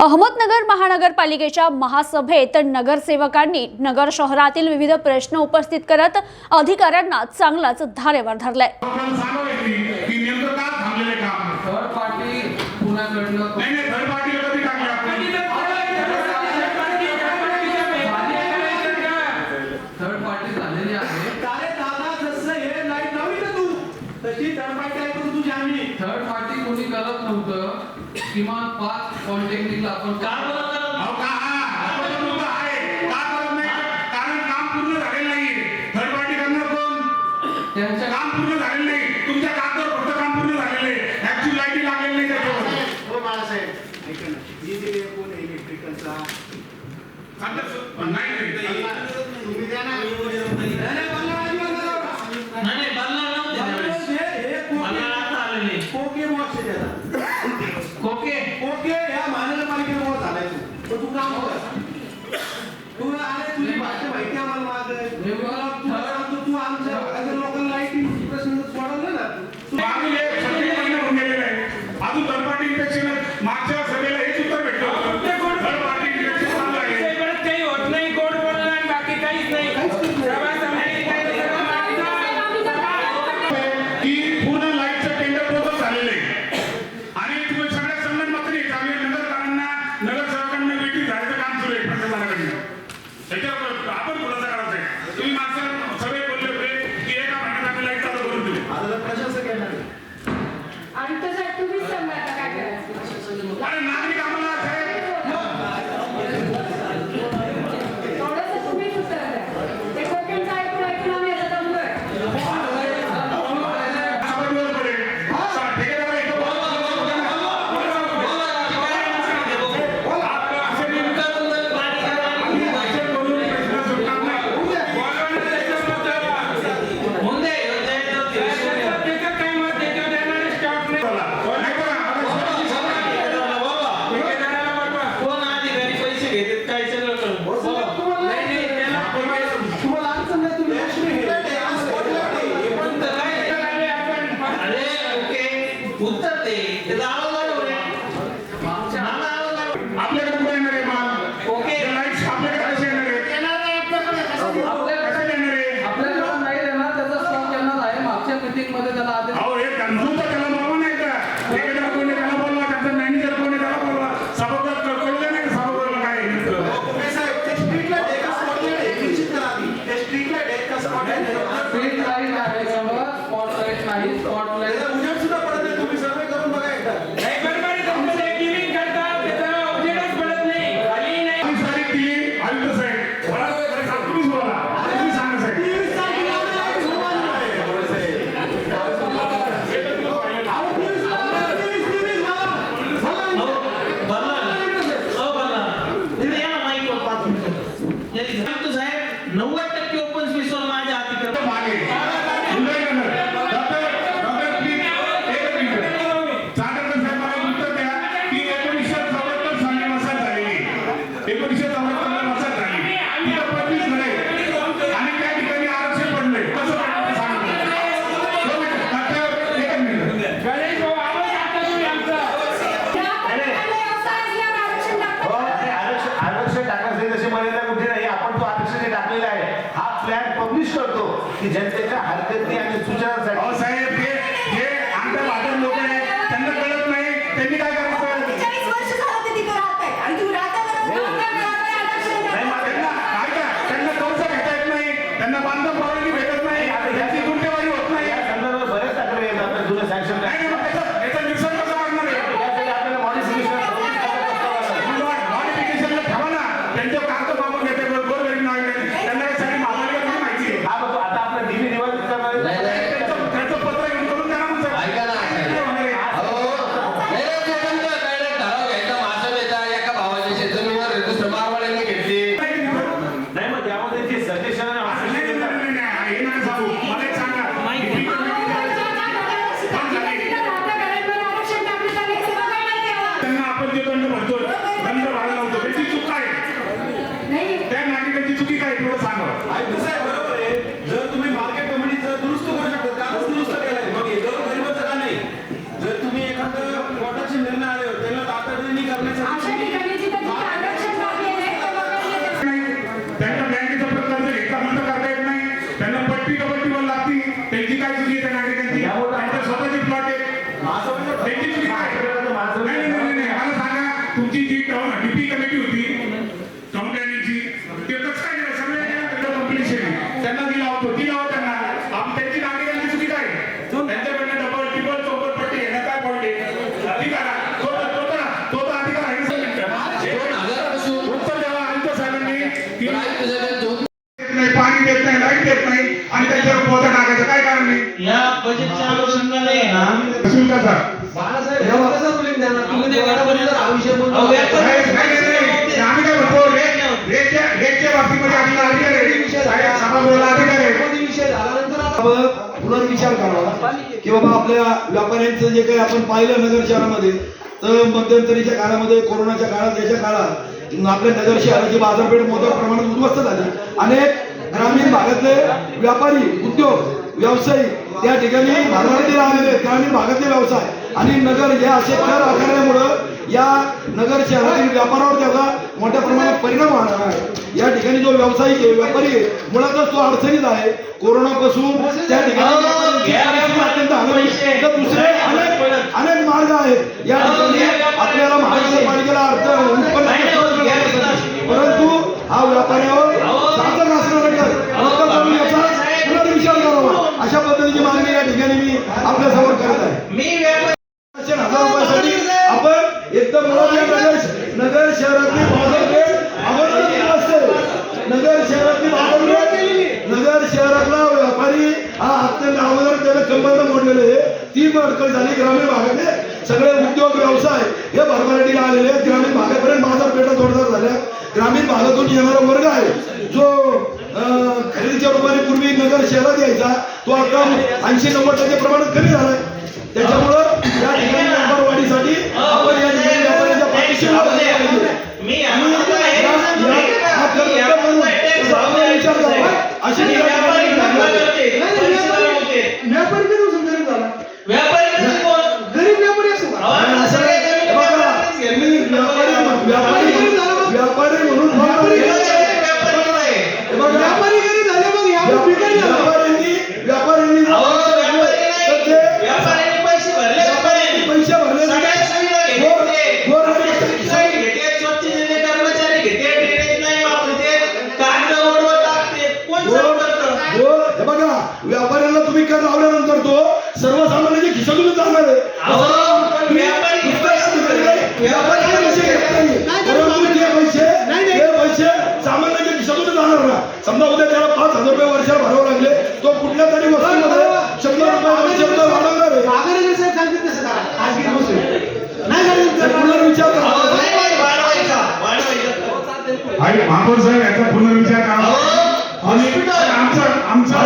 अहमदनगर महानगरपालिकेच्या महासभेत नगरसेवकांनी नगर शहरातील विविध प्रश्न उपस्थित करत अधिकाऱ्यांना चांगलाच धारेवर धरलाय थर्ड पार्टी कोणी करत नव्हतं. किमान पाच कॉन्टॅक्ट आपण काय का মাঠে ತೆಗೆದಾಗ त्या नागरिकांची चुकी काय थोडं सांगा. आयुक्त बरोबर आहे. जर तुम्ही मार्केट कमिटी दुरुस्त करू मग एवढं गरीबच का नाही. जर तुम्ही एखादं कोर्टाचे निर्णय आले त्यांना तातडीने करण्यासाठी त्यांना ती नावं त्यांना. त्यांची त्यांच्याकडनं डबल टिबल पट्टी काय अधिकार. तो तर- तो तर तो तर अधिकार आहे ना मिनिटं उत्तर द्यावा आयुक्त साहेबांनी. की देत नाही पाणी देत नाही लाइट देत नाही आणि त्याच्यावर पोता टाकायचं. काय कारण नाही या बजेटच्या अनुषंगाने ना शुल्क सर बाळासाहेब हे रुलिंग देणार? तुम्ही देवापर्यंत हा साहेब, सभागृहाला अधिकार आहे कोणी विषय झाल्यानंतर आपण पुनर्विचार करावा. की बाबा आपल्या व्यापाऱ्यांचं जे काही आपण पाहिलं नगर शहरामध्ये तर मध्यंतरीच्या काळामध्ये कोरोनाच्या काळात याच्या काळात आपल्या नगर शहराची बाजारपेठ मोठ्या प्रमाणात उद्ध्वस्त झाली. अनेक ग्रामीण भागातले व्यापारी उद्योग व्यावसायिक त्या ठिकाणी आलेले आहेत, ग्रामीण भागातले व्यवसाय आणि नगर हे असे कर आकारल्यामुळं या नगर शहरातील व्यापारावर त्याचा मोठ्या प्रमाणात परिणाम होणार आहे. या ठिकाणी जो व्यावसायिक आहे व्यापारी आहे मुळातच तो अडचणीत आहे. कोरोनापासून त्या ठिकाणी व्यापाऱ्यांची परिस्थिती अत्यंत हलवली तर दुसरे अनेक अनेक मार्ग आहेत या ठिकाणी आपल्याला महानगरपालिकेला अर्थ उत्पन्न करण्यासाठी. परंतु हा व्यापाऱ्यावर शासन असणारा कर रद्द करून याचा पुनर्विचार करावा अशा पद्धतीची मागणी या ठिकाणी मी आपल्यासमोर करत आहे मी व्यापारी पाचशे हजार रुपयासाठी आपण एकदम मुळात या नगर नगर शहरातली बाजारपेठ अगोदर असते नगर शहरातली बाजारपेठ नगर शहरातला व्यापारी हा अत्यंत अगोदर त्याला कंबरला मोडलेले ती अडकळ झाली ग्रामीण भागातले सगळे उद्योग व्यवसाय हे भरभराटीला आलेले आहेत. ग्रामीण भागापर्यंत बाजारपेठा जोरदार झाल्या. ग्रामीण भागातून येणारा वर्ग आहे जो अं, खरेदीच्या रूपाने पूर्वी नगर शहरात यायचा तो आता ऐंशी नव्वद टक्के प्रमाणात कमी झालाय. त्याच्यामुळं या ठिकाणी व्यापार वाढीसाठी आपण या पैसे ते पैसे सामान्यांच्या खिशातूनच जाणार ना. समजा उद्या त्याला पाच हजार रुपये वर्षाला भरावे लागले तो कुठल्या तरी वस्तूमध्ये शंभर रुपये रुपये वाढवणार करा आणि महापौर साहेब याचा पुनर्विचार आणि आमचं आमचं